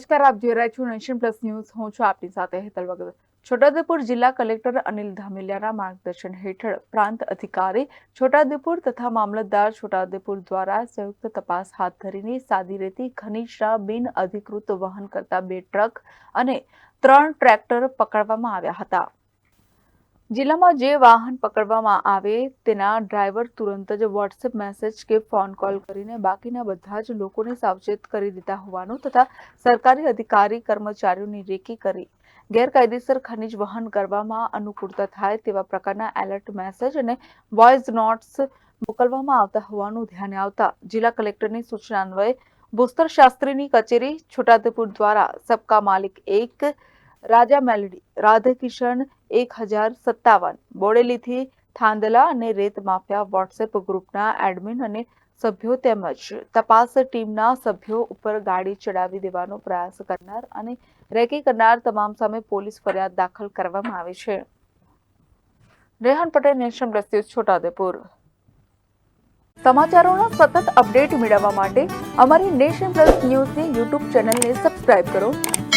નમસ્કાર, આપ જોઈ રહ્યા છો નેશન પ્લસ ન્યૂઝ. હું છું આપની સાથે હેતલ વગર. છોટાઉદેપુર જિલ્લા કલેક્ટર અનિલ ધામેલિયાના માર્ગદર્શન હેઠળ પ્રાંત અધિકારી છોટાઉદેપુર તથા મામલતદાર છોટાઉદેપુર દ્વારા સંયુક્ત તપાસ હાથ ધરીને સાદી રેતી ખનીજના બિન અધિકૃત વહન કરતા બે ટ્રક અને ત્રણ ટ્રેક્ટર પકડવામાં આવ્યા હતા. જિલ્લામાં જે વાહન પકડવામાં આવે તેના ડ્રાઈવર તુરંત જ વોટ્સએપ મેસેજ કે ફોન કોલ કરીને બાકીના બધા જ લોકોને સાવચેત કરી દીધા હોવાનું તથા સરકારી અધિકારી કર્મચારીઓની રેકી કરી ગેરકાયદેસર ખનિજ વહન કરવામાં અનુકૂળતા થાય તેવા પ્રકારના એલર્ટ મેસેજ અને વોઇસ નોટ્સ મોકલવામાં આવતા હોવાનું ધ્યાને આવતા જિલ્લા કલેક્ટરની સૂચના અન્વયે ભૂસ્તર શાસ્ત્રીની કચેરી છોટાઉદેપુર દ્વારા સબકા માલિક એક રાજા મેલડી રાધાકિશન એક હજાર સત્તાવન. બોડેલીથી થાંદલા અને રેત માફિયા વોટ્સએપ ગ્રુપના એડમિન અને સભ્યો તેમજ તપાસ ટીમના સભ્યો ઉપર ગાડી ચડાવી દેવાનો પ્રયાસ કરનાર અને રેકી કરનાર તમામ સામે પોલીસ ફરિયાદ દાખલ કરવામાં આવી છે. Rehan Patel nation plus news, Chhota Udaipur. સમાચારોના સતત અપડેટ મેળવવા માટે અમારી નેશન પ્લસ ન્યૂઝની યુટ્યુબ ચેનલને સબસ્ક્રાઇબ કરો.